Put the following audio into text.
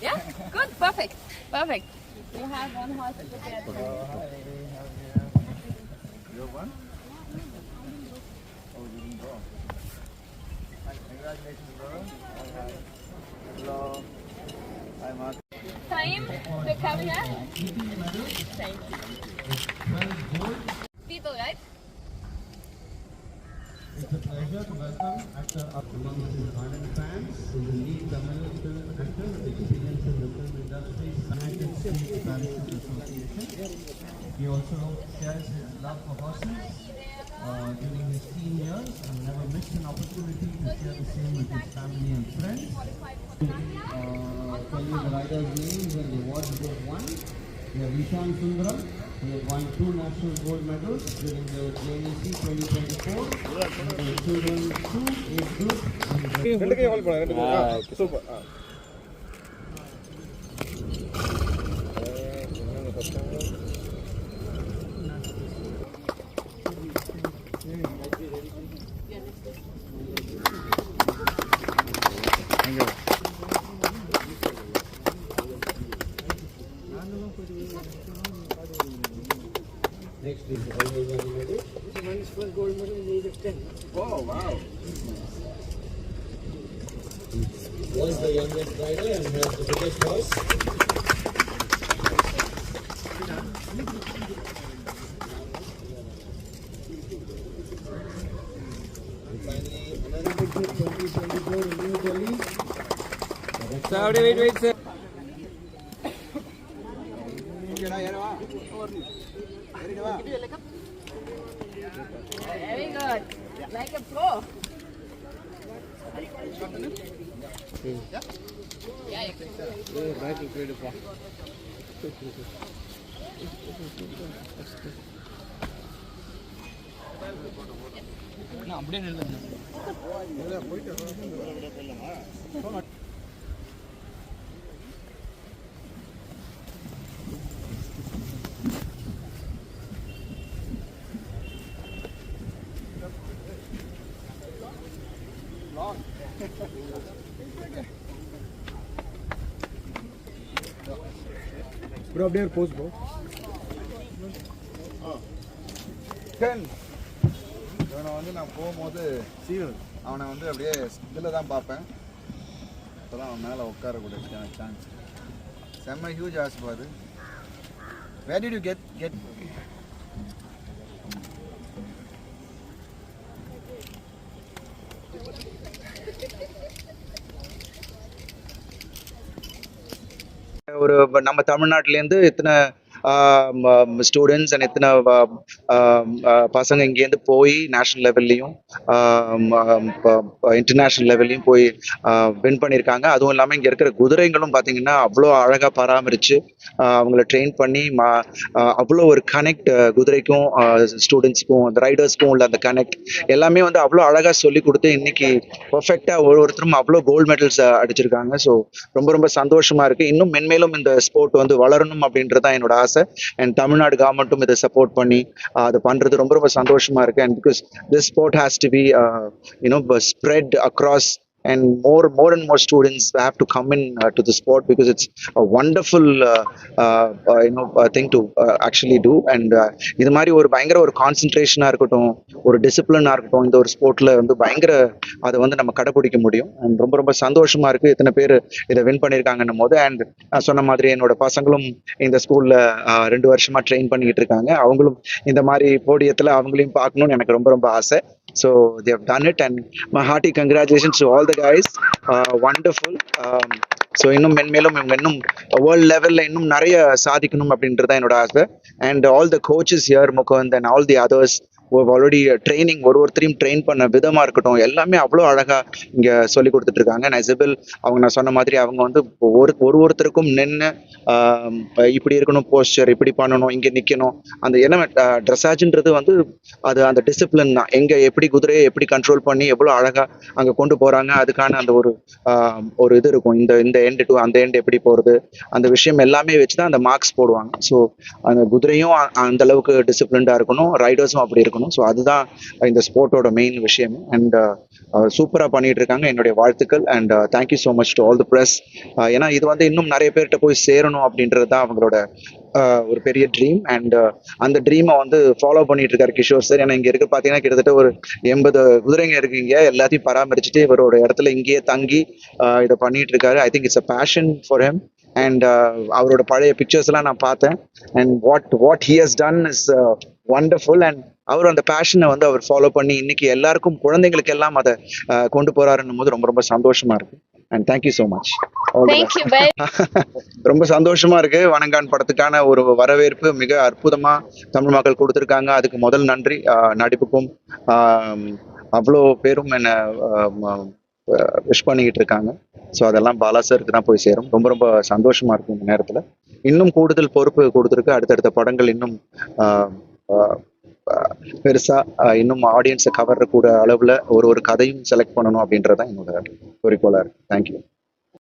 Yeah? Good, perfect, perfect. You have one horse. You have one? Oh, you didn't go. Congratulations, bro. Hello. Hi, Mark. Time to come here. Thank you. It's a pleasure to welcome actor among his ardent fans who will lead Tamil film actor with experience in the film industry, United States Parachute Association. He also shares his love for horses uh, during his teen years and never missed an opportunity to share the same with his family and friends. Uh, tell you the riders' names and the awards they have won. We have Vishan Sundaram, who has won two national gold medals during the JNEC 2024 in the children two age group. and the- super Next is the always one is for gold medal. Oh, wow. Was the youngest rider and has the biggest horse. And finally, another big hit 2024 in New Delhi. Saudi, wait, wait, sir. Very good. Like a pro. Yeah, you can. அப்படியே நில்லுங்க bro அப்படியே ஒரு post bro ten இவனை வந்து நான் போகும்போது seal அவனை வந்து அப்படியே இதில் தான் பார்ப்பேன். இப்போ தான் அவன் மேலே உட்காரக்கூடிய சான்ஸ் செம்ம ஹியூஜ் ஆஸ் பாரு. Where did you get get ஒரு நம்ம தமிழ்நாட்டிலேருந்து இத்தனை ஸ்டூடெண்ட்ஸ் அண்ட் எத்தனை பசங்க இங்கேருந்து போய் நேஷ்னல் லெவல்லையும் இன்டர்நேஷ்னல் லெவல்லையும் போய் வின் பண்ணியிருக்காங்க. அதுவும் இல்லாமல் இங்கே இருக்கிற குதிரைங்களும் பார்த்தீங்கன்னா அவ்வளோ அழகாக பராமரித்து அவங்கள ட்ரெயின் பண்ணி மா அவ்வளோ ஒரு கனெக்ட் குதிரைக்கும் ஸ்டூடெண்ட்ஸ்க்கும் அந்த ரைடர்ஸ்க்கும் உள்ள அந்த கனெக்ட் எல்லாமே வந்து அவ்வளோ அழகாக சொல்லி கொடுத்து இன்னைக்கு பர்ஃபெக்டாக ஒரு ஒருத்தரும் அவ்வளோ கோல்டு மெடல்ஸ் அடிச்சிருக்காங்க. ஸோ ரொம்ப ரொம்ப சந்தோஷமாக இருக்குது இன்னும் மென்மேலும் இந்த ஸ்போர்ட் வந்து வளரணும் அப்படின்றது தான் என்னோட ஆசை. அண்ட் தமிழ்நாடு கவர்மெண்ட்டும் இதை சப்போர்ட் பண்ணி அதை பண்றது ரொம்ப ரொம்ப சந்தோஷமா இருக்கு. And because this sport has to be you know spread across and more more and more students have to come in uh, to the sport because it's a wonderful uh, uh, uh, you know uh, thing to uh, actually do. And uh, இது மாதிரி ஒரு பயங்கர ஒரு கான்சென்ட்ரேஷனாக இருக்கட்டும் ஒரு டிசிப்ளினாக இருக்கட்டும் இந்த ஒரு ஸ்போர்ட்டில் வந்து பயங்கர அதை வந்து நம்ம கடைப்பிடிக்க முடியும். அண்ட் ரொம்ப ரொம்ப சந்தோஷமாக இருக்குது இத்தனை பேர் இதை வின் பண்ணியிருக்காங்கன்னும் போது. அண்ட் சொன்ன மாதிரி என்னோட பசங்களும் இந்த ஸ்கூலில் ரெண்டு வருஷமாக ட்ரெயின் பண்ணிக்கிட்டு இருக்காங்க. அவங்களும் இந்த மாதிரி போடியத்தில் அவங்களையும் பார்க்கணும்னு எனக்கு ரொம்ப ரொம்ப ஆசை. So they have done it, and my hearty congratulations to all the all the uh, wonderful. Um, wonderful so இன்னும் மென்மேலும் இவங்க இன்னும் வேர்ல்ட் லெவலில் இன்னும் நிறைய சாதிக்கணும் அப்படின்றது தான் என்னோட ஆசை and all the coaches here Mukund and all the others already training ஒரு ஒருத்தரையும் ட்ரெயின் பண்ண விதமா இருக்கட்டும் எல்லாமே அவ்வளோ அழகா இங்க சொல்லி கொடுத்துட்டு இருக்காங்க நெசபில் அவங்க நான் சொன்ன மாதிரி அவங்க வந்து ஒரு ஒரு ஒருத்தருக்கும் நின்று இப்படி இருக்கணும் போஸ்டர் இப்படி பண்ணணும் இங்க நிக்கணும். அந்த என்ன ட்ரெஸ்ஸாஜுன்றது வந்து அது அந்த டிசிப்ளின் தான். எங்க எப்படி குதிரையை எப்படி கண்ட்ரோல் பண்ணி எவ்வளோ அழகா அங்க கொண்டு போறாங்க அதுக்கான அந்த ஒரு ஒரு இது இருக்கும். இந்த இந்த எண்டு டு அந்த எண்டு எப்படி போறது அந்த விஷயம் எல்லாமே வச்சு தான் அந்த மார்க்ஸ் போடுவாங்க. ஸோ அந்த குதிரையும் அந்த அளவுக்கு டிசிப்ளின்டா இருக்கணும் ரைடர்ஸும் அப்படி இருக்கணும். கற்றுக்கணும் ஸோ அதுதான் இந்த ஸ்போர்ட்டோட மெயின் விஷயம். அண்ட் சூப்பராக பண்ணிட்டு இருக்காங்க என்னுடைய வாழ்த்துக்கள். And thank you so much to all the press ஏன்னா இது வந்து இன்னும் நிறைய பேர்கிட்ட போய் சேரணும் அப்படின்றது தான் அவங்களோட ஒரு பெரிய ட்ரீம் அண்ட் அந்த ட்ரீமை வந்து ஃபாலோ பண்ணிட்டு இருக்காரு கிஷோர் சார் ஏன்னா இங்க இருக்க பாத்தீங்கன்னா கிட்டத்தட்ட ஒரு எண்பது குதிரைங்க இருக்கீங்க எல்லாத்தையும் பராமரிச்சுட்டு இவரோட இடத்துல இங்கேயே தங்கி இதை பண்ணிட்டு இருக்காரு I think it's a passion for him and அவரோட பழைய பிக்சர்ஸ் எல்லாம் நான் பார்த்தேன். And what what he has done is wonderful and அவர் அந்த பேஷனை வந்து அவர் ஃபாலோ பண்ணி இன்னைக்கு எல்லாருக்கும் குழந்தைங்களுக்கு எல்லாம் அதை கொண்டு போறாருன்னும் போது ரொம்ப ரொம்ப சந்தோஷமா இருக்கு. And thank you so much Thank you very ரொம்ப சந்தோஷமா இருக்கு. வணங்கான் படத்துக்கான ஒரு வரவேற்பு மிக அற்புதமா தமிழ் மக்கள் கொடுத்துருக்காங்க. அதுக்கு முதல் நன்றி. நடிப்புக்கும் அவ்வளோ பேரும் என்ன விஷ் பண்ணிக்கிட்டு இருக்காங்க. ஸோ அதெல்லாம் பாலா சாருக்கு தான் போய் சேரும். ரொம்ப ரொம்ப சந்தோஷமா இருக்கு இந்த நேரத்தில். இன்னும் கூடுதல் பொறுப்பு கொடுத்துருக்கு. அடுத்தடுத்த படங்கள் இன்னும் பெருசா இன்னும் ஆடியன்ஸை கவர்ற கூட அளவுல ஒரு ஒரு கதையும் செலக்ட் பண்ணணும் அப்படின்றதான் என்னோட குறிக்கோளா இருக்கு. தேங்க்யூ